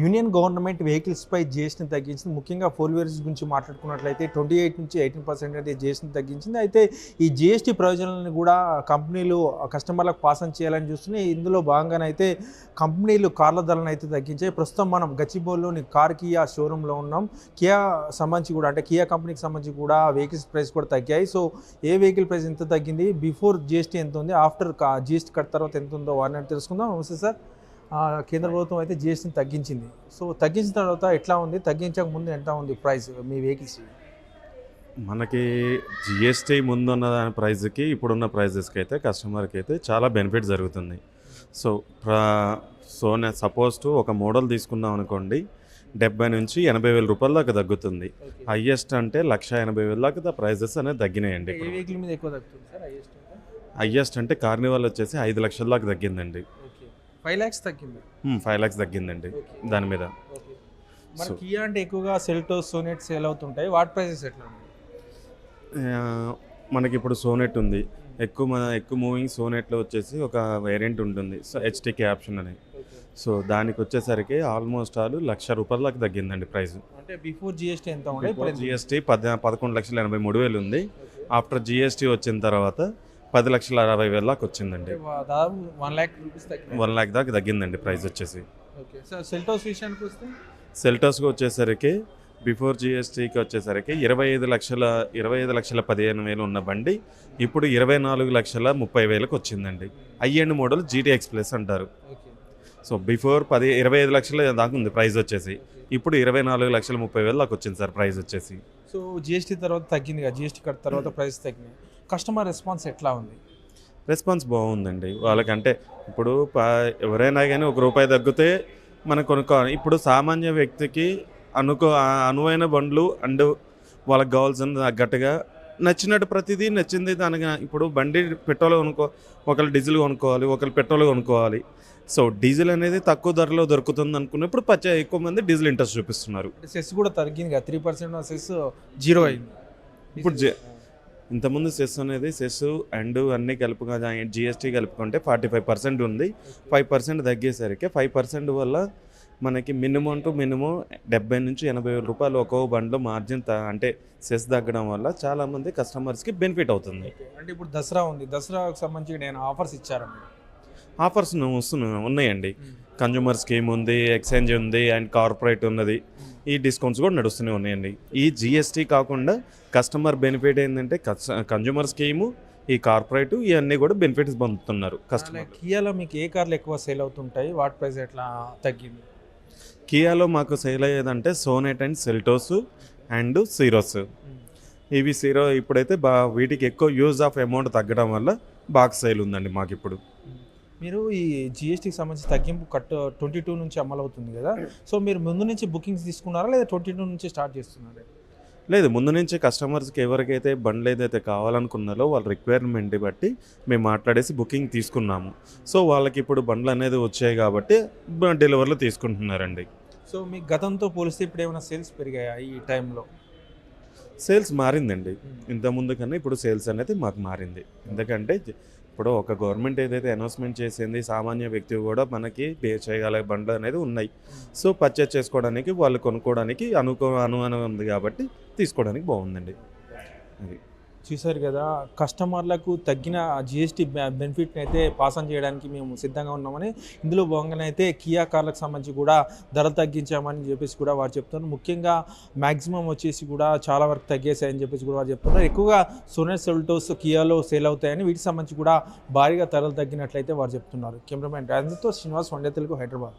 Union government వెహికల్స్పై జిఎస్టీని తగ్గించింది. ముఖ్యంగా four wheelers గురించి మాట్లాడుకున్నట్లయితే ట్వంటీ ఎయిట్ నుంచి ఎయిటీన్ పర్సెంట్ అయితే జిఎస్టీని తగ్గించింది. అయితే ఈ జిఎస్టీ ప్రయోజనాలను కూడా కంపెనీలు కస్టమర్లకు పాసన్ చేయాలని చూస్తున్నాయి. ఇందులో భాగంగానే అయితే కంపెనీలు కార్ల ధరలను అయితే తగ్గించాయి. ప్రస్తుతం మనం గచ్చిబోల్లోని కార్ కియా షోరూంలో ఉన్నాం. కియా సంబంధించి కూడా అంటే కియా కంపెనీకి సంబంధించి కూడా వెహికల్స్ ప్రైస్ కూడా తగ్గాయి. సో ఏ వెహికల్ ప్రైస్ ఎంత తగ్గింది? బిఫోర్ జిఎస్టీ ఎంత ఉంది? ఆఫ్టర్ జిఎస్టీ కట్ తర్వాత ఎంత ఉందో వారిని తెలుసుకుందాం. నమస్తే సార్. కేంద్ర ప్రభుత్వం అయితే జిఎస్టీని తగ్గించింది. సో తగ్గించిన తర్వాత ఎట్లా ఉంది? తగ్గించక ముందు ఎంత ఉంది ప్రైస్ మీ వెహికల్స్ మనకి జిఎస్టీ ముందున్న దాని ప్రైస్కి ఇప్పుడున్న ప్రైజెస్కి అయితే కస్టమర్కి అయితే చాలా బెనిఫిట్ జరుగుతుంది. సో ప్రా సో నేను సపోజ్ టు ఒక మోడల్ తీసుకున్నాం అనుకోండి డెబ్బై నుంచి ఎనభై వేల రూపాయల దాకా తగ్గుతుంది. హయ్యెస్ట్ అంటే లక్ష ఎనభై వేల దాకా ప్రైజెస్ అనేది తగ్గినాయండి ఏ వెహికల్ మీద ఎక్కువ తగ్గుతుంది సార్? హైయెస్ట్ హయ్యెస్ట్ అంటే కార్నివాల్ వచ్చేసి ఐదు లక్షల దాకా తగ్గిందండి. ఫైవ్ ల్యాక్స్ తగ్గింది. ఫైవ్ ల్యాక్స్ తగ్గిందండి. దాని మీద. మరి కియా అంటే ఎక్కువగా సెల్టోస్ సోనెట్ సేల్ అవుతుంటాయి. వాటి ప్రైసెస్ ఎట్లా మనకి ఇప్పుడు సోనెట్ ఉంది. ఎక్కువ మన ఎక్కువ మూవింగ్ సోనెట్లో వచ్చేసి ఒక వేరియంట్ ఉంటుంది. సో హెచ్టీ క్యాప్షన్ అని. సో దానికి వచ్చేసరికి ఆల్మోస్ట్ ఆల్ లక్ష రూపాయల దాకా తగ్గిందండి ప్రైస్. అంటే బిఫోర్ జిఎస్టీ ఎంత ఉండే ఇప్పుడు ఎంత? జిఎస్టీ పద పదకొండు లక్షల ఎనభై మూడు వేలు ఉంది. ఆఫ్టర్ జిఎస్టీ వచ్చిన తర్వాత పది లక్షల అరవై వేల దాకా వచ్చిందండి. వన్ ల్యాక్ రూపీస్ తగ్గింది. వన్ ల్యాక్ దాకా తగ్గిందండి ప్రైస్ వచ్చేసి. సెల్టోస్ విషయానికి వస్తే? సెల్టోస్కి వచ్చేసరికి బిఫోర్ జిఎస్టీకి వచ్చేసరికి ఇరవై ఐదు లక్షల ఇరవై ఐదు లక్షల పదిహేను వేలు ఉన్న బండి ఇప్పుడు ఇరవై నాలుగు లక్షల ముప్పై వేలకు వచ్చిందండి. High end model GT express అంటారు. ఓకే. సో బిఫోర్ పది ఇరవై ఐదు లక్షల దాకా ఉంది ప్రైస్ వచ్చేసి. ఇప్పుడు ఇరవై నాలుగు లక్షల ముప్పై వేలు దాకా వచ్చింది సార్ ప్రైస్ వచ్చేసి. సో జిఎస్టీ తర్వాత తగ్గింది కదా జిఎస్టీ కట్ తర్వాత ప్రైస్ తగ్గినాయి కస్టమర్ రెస్పాన్స్ ఎట్లా ఉంది? రెస్పాన్స్ బాగుందండి. వాళ్ళకంటే ఇప్పుడు ఎవరైనా కానీ ఒక రూపాయి తగ్గితే మనం కొనుక్కోవాలి ఇప్పుడు సామాన్య వ్యక్తికి అనుకో అనువైన బండ్లు అండ్ వాళ్ళకి కావాల్సిన తగ్గట్టుగా నచ్చినట్టు ప్రతిదీ నచ్చింది దానికి ఇప్పుడు బండి పెట్రోల్ కొనుక్కో ఒకళ్ళు డీజిల్ కొనుక్కోవాలి ఒకళ్ళు పెట్రోల్ కొనుక్కోవాలి. సో డీజిల్ అనేది తక్కువ ధరలో దొరుకుతుంది అనుకున్నప్పుడు పచ్చ ఎక్కువ మంది డీజిల్ ఇంట్రెస్ట్ చూపిస్తున్నారు. సెస్ కూడా తగ్గింది కదా త్రీ పర్సెంట్ సెస్ జీరో అయింది. ఇప్పుడు జే- ఇంతకుముందు సెస్ అనేది సెస్ అండ్ అన్నీ కలుపుగా జిఎస్టీ కలుపుకుంటే ఫార్టీ ఫైవ్ పర్సెంట్ ఉంది. ఫైవ్ పర్సెంట్ తగ్గేసరికి ఫైవ్ పర్సెంట్ వల్ల మనకి మినిమం టు మినిమం డెబ్బై నుంచి ఎనభై వేల రూపాయలు ఒక్కో బండ్లో మార్జిన్ అంటే సెస్ తగ్గడం వల్ల చాలామంది కస్టమర్స్కి బెనిఫిట్ అవుతుంది. అంటే ఇప్పుడు దసరా ఉంది. దసరాకు సంబంధించి నేను ఆఫర్స్ ఇచ్చారండి ఆఫర్స్ వస్తున్నాయి ఉన్నాయండి. కన్జ్యూమర్ స్కీమ్ ఉంది ఎక్స్చేంజ్ ఉంది అండ్ కార్పొరేట్ ఉన్నది. ఈ డిస్కౌంట్స్ కూడా నడుస్తూనే ఉన్నాయండి. ఈ జిఎస్టీ కాకుండా కస్టమర్ బెనిఫిట్ ఏంటంటే కన్జ్యూమర్ స్కీము ఈ కార్పొరేట్ ఇవన్నీ కూడా బెనిఫిట్స్ పొందుతున్నారు కస్టమర్ కియాలో మీకు ఏ కార్లు ఎక్కువ సేల్ అవుతుంటాయి? వాటి ప్రైస్ ఎట్లా తగ్గింది? కియాలో మాకు sale అయ్యేదంటే Sonet and Seltos and Syros. ఇవి సీరో ఇప్పుడైతే బా వీటికి ఎక్కువ యూజ్ ఆఫ్ అమౌంట్ తగ్గడం వల్ల బాగా సేల్ ఉందండి మాకు ఇప్పుడు మీరు ఈ జిఎస్టీకి సంబంధించి తగ్గింపు కట్ ట్వంటీ టూ నుంచి అమలు అవుతుంది కదా. సో మీరు ముందు నుంచి బుకింగ్స్ తీసుకున్నారా లేదా ట్వంటీ టూ నుంచి స్టార్ట్ చేస్తున్నారా? లేదు ముందు నుంచి కస్టమర్స్కి ఎవరికైతే బండ్లు ఏదైతే కావాలనుకున్నారో వాళ్ళ రిక్వైర్మెంట్ బట్టి మేము మాట్లాడేసి బుకింగ్ తీసుకున్నాము. సో వాళ్ళకి ఇప్పుడు బండ్లు అనేది వచ్చాయి కాబట్టి డెలివరీలు తీసుకుంటున్నారండి. సో మీ గతంతో పోలిస్తే ఇప్పుడు ఏమైనా సేల్స్ పెరిగాయా ఈ టైంలో సేల్స్ మారిందండి. ఇంత ముందు కన్నా ఇప్పుడు సేల్స్ అనేది మాకు మారింది. ఎందుకంటే ఇప్పుడు ఒక గవర్నమెంట్ ఏదైతే అనౌన్స్మెంట్ చేసింది సామాన్య వ్యక్తి కూడా మనకి పే చేయగల బండ్లు అనేది ఉన్నాయి. సో పర్చేస్ చేసుకోవడానికి వాళ్ళు కొనుక్కోవడానికి అనుకో అనుమానం ఉంది కాబట్టి తీసుకోవడానికి బాగుందండి. అది. చూశారు కదా కస్టమర్లకు తగ్గిన జిఎస్టీ బెనిఫిట్ని అయితే పాస్ ఆన్ చేయడానికి మేము సిద్ధంగా ఉన్నామని ఇందులో భాగంగానే అయితే కియా కార్లకు సంబంధించి కూడా ధరలు తగ్గించామని చెప్పేసి కూడా వారు చెప్తున్నారు. ముఖ్యంగా మ్యాక్సిమం వచ్చేసి కూడా చాలా వరకు తగ్గేసాయని చెప్పేసి కూడా వారు చెప్తున్నారు. ఎక్కువగా సోనెట్ సెల్టోస్ కియాలో సేల్ అవుతాయని వీటికి సంబంధించి కూడా భారీగా ధరలు తగ్గినట్లయితే వారు చెప్తున్నారు. కెమెరామెన్ రాజేంద్రతో శ్రీనివాస్ వండే తెలుగు హైదరాబాద్.